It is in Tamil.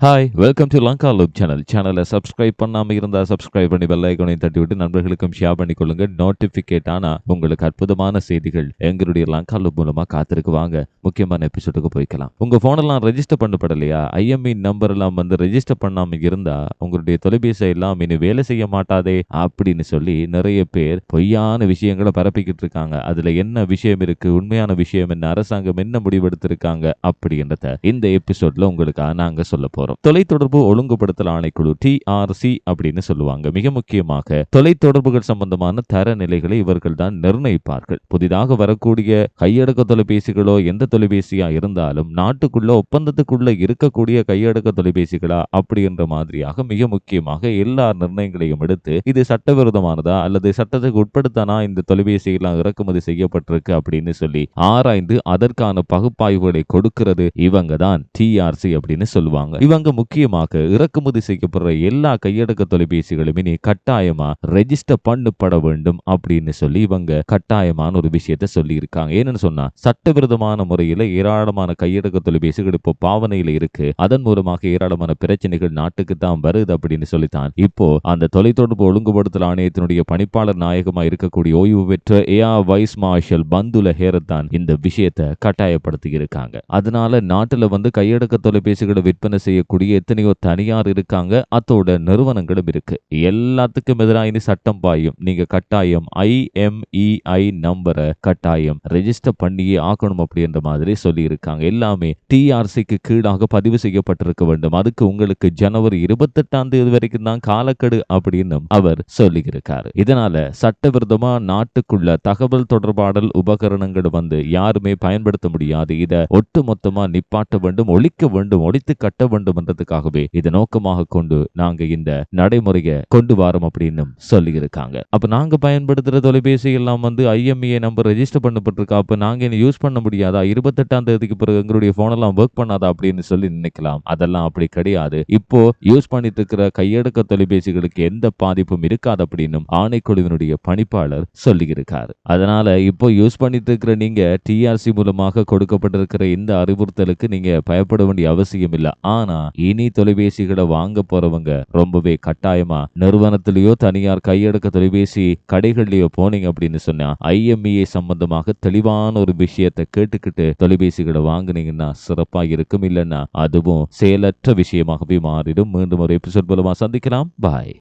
Hi welcome to Lanka loop channel சேனலை சப்ஸ்கிரைப் பண்ணாம இருந்தால் சப்ஸ்கிரைப் பண்ணி பெல் ஐக்கனையும் தட்டி விட்டு நண்பர்களுக்கும் ஷேர் பண்ணி கொள்ளுங்க நோட்டிபிகேட் ஆனா உங்களுக்கு அற்புதமான செய்திகள் எங்களுடைய லங்கா லூப் மூலமாக காத்திருக்கு வாங்க முக்கியமான எபிசோடுக்கு போய்க்கலாம். உங்க ஃபோனெல்லாம் ரெஜிஸ்டர் பண்ணப்படலையா? ஐஎம்இ நம்பர் எல்லாம் வந்து ரெஜிஸ்டர் பண்ணாமல் இருந்தால் உங்களுடைய தொலைபேசி எல்லாம் இனி வேலை செய்ய மாட்டாதே அப்படின்னு சொல்லி நிறைய பேர் பொய்யான விஷயங்களை பரப்பிக்கிட்டு இருக்காங்க. அதில் என்ன விஷயம் இருக்கு? உண்மையான விஷயம் என்ன? அரசாங்கம் என்ன முடிவெடுத்திருக்காங்க? அப்படின்றத இந்த எபிசோட்ல உங்களுக்காக நாங்கள் சொல்ல போறோம் தொலைத்தொடர்பு ஒழுங்குபடுத்தல் ஆணைக்குழு டிஆர்சி அப்படின்னு சொல்லுவாங்க. மிக முக்கியமாக தொலைத்தொடர்புகள் சம்பந்தமான தரநிலைகளை இவர்கள் தான் நிர்ணயிப்பார்கள். புதிதாக வரக்கூடிய கையடக்க தொலைபேசிகளோ எந்த தொலைபேசியா இருந்தாலும் நாட்டுக்குள்ள ஒப்பந்தத்துக்குள்ள இருக்கக்கூடிய கையடக்க தொலைபேசிகளா அப்படின்ற மாதிரியாக மிக முக்கியமாக எல்லா நிர்ணயங்களையும் எடுத்து இது சட்டவிரோதமானதா அல்லது சட்டத்துக்கு உட்படுத்தானா இந்த தொலைபேசியெல்லாம் இறக்குமதி செய்யப்பட்டிருக்கு அப்படின்னு சொல்லி ஆராய்ந்து அதற்கான பகுப்பாய்வுகளை கொடுக்கிறது இவங்க தான் டிஆர்சி அப்படின்னு சொல்லுவாங்க. இவங்க முக்கியமாக இறக்குமதி செய்யப்படுற எல்லா கையடக்க தொலைபேசிகளும் இனி கட்டாயமா ரெஜிஸ்டர் பண்ணப்பட வேண்டும் அப்படின்னு சொல்லி இவங்க கட்டாயமான ஒரு விஷயத்தை சொல்லி இருக்காங்க ஏன்னு சொன்னா சட்டவிரோதமான முறையில ஏராளமான கையடக்க தொலைபேசிகள் இப்போ பாவனையில இருக்கு. அதன் மூலமாக ஏராளமான பிரச்சனைகள் நாட்டுக்கு தான் வருது அப்படின்னு சொல்லித்தான். இப்போ அந்த தொலைத்தொடர்பு ஒழுங்குபடுத்தல் ஆணையத்தினுடைய பணிப்பாளர் நாயகமா இருக்கக்கூடிய ஓய்வு பெற்ற ஏஆ வைஸ் மார்ஷல் பந்துல ஹேரத்தான் இந்த விஷயத்தை கட்டாயப்படுத்தி இருக்காங்க அதனால நாட்டுல வந்து கையடக்க தொலைபேசிகளை விற்பனை செய்ய செய்யக்கூடிய எத்தனையோ தனியார் இருக்காங்க. அத்தோட நிறுவனங்களும் இருக்கு. எல்லாத்துக்கும் எதிராக இனி சட்டம் பாயும். நீங்க கட்டாயம் ஐஎம்இஐ நம்பரை கட்டாயம் ரெஜிஸ்டர் பண்ணியே ஆக்கணும் அப்படின்ற மாதிரி சொல்லி இருக்காங்க எல்லாமே டிஆர்சிக்கு கீழாக பதிவு செய்யப்பட்டிருக்க வேண்டும். அதுக்கு உங்களுக்கு ஜனவரி இருபத்தெட்டாம் தேதி வரைக்கும் தான் காலக்கெடு அப்படின்னு அவர் சொல்லி இருக்காரு இதனால சட்டவிரோதமா நாட்டுக்குள்ள தகவல் தொடர்பாடல் உபகரணங்கள் வந்து யாருமே பயன்படுத்த முடியாது. இதை ஒட்டுமொத்தமா நிப்பாட்ட வேண்டும் ஒழிக்க வேண்டும் ஒழித்து கட்ட வேண்டும் என்றதுக்காகவே இதை நோக்கமாக கொண்டு நாங்க இந்த நடைமுறையை கொண்டு வரோம் அப்படின்னு சொல்லி இருக்காங்க அப்ப நாங்க பயன்படுத்துற தொலைபேசி எல்லாம் வந்து ஐஎம்இஏ நம்பர் ரெஜிஸ்டர் பண்ணப்பட்டிருக்கா. அப்ப நாங்க இனி யூஸ் பண்ண முடியாதா? இருபத்தெட்டாம் தேதிக்கு பிறகு எங்களுடைய போன் எல்லாம் ஒர்க் பண்ணாதா? அப்படின்னு சொல்லி நினைக்கலாம். அதெல்லாம் அப்படி கிடையாது. இப்போ யூஸ் பண்ணிட்டு இருக்கிற கையடக்க தொலைபேசிகளுக்கு எந்த பாதிப்பும் இருக்காது அப்படின்னும் ஆணைக்குழுவினுடைய பணிப்பாளர் சொல்லியிருக்காரு. அதனால இப்போ யூஸ் பண்ணிட்டு இருக்கிற நீங்க டிஆர்சி மூலமாக கொடுக்கப்பட்டிருக்கிற இந்த அறிவுறுத்தலுக்கு நீங்க பயப்பட வேண்டிய அவசியம் இல்லை ஆனா இனி தொலைபேசிகளை வாங்க போறவங்க ரொம்பவே கட்டாயமா நிறுவனத்திலேயோ தனியார் கையடக்க தொலைபேசி கடைகள்லயோ போனீங்க அப்படின்னு சொன்னா ஐஎம்இஏ சம்பந்தமாக தெளிவான ஒரு விஷயத்தை கேட்டுக்கிட்டு தொலைபேசிகளை வாங்குனீங்கன்னா சிறப்பா இருக்கும். இல்லைன்னா அதுவும் செயலற்ற விஷயமாகவே மாறிடும். மீண்டும் ஒரு எபிசோட் மூலமா சந்திக்கலாம். பாய்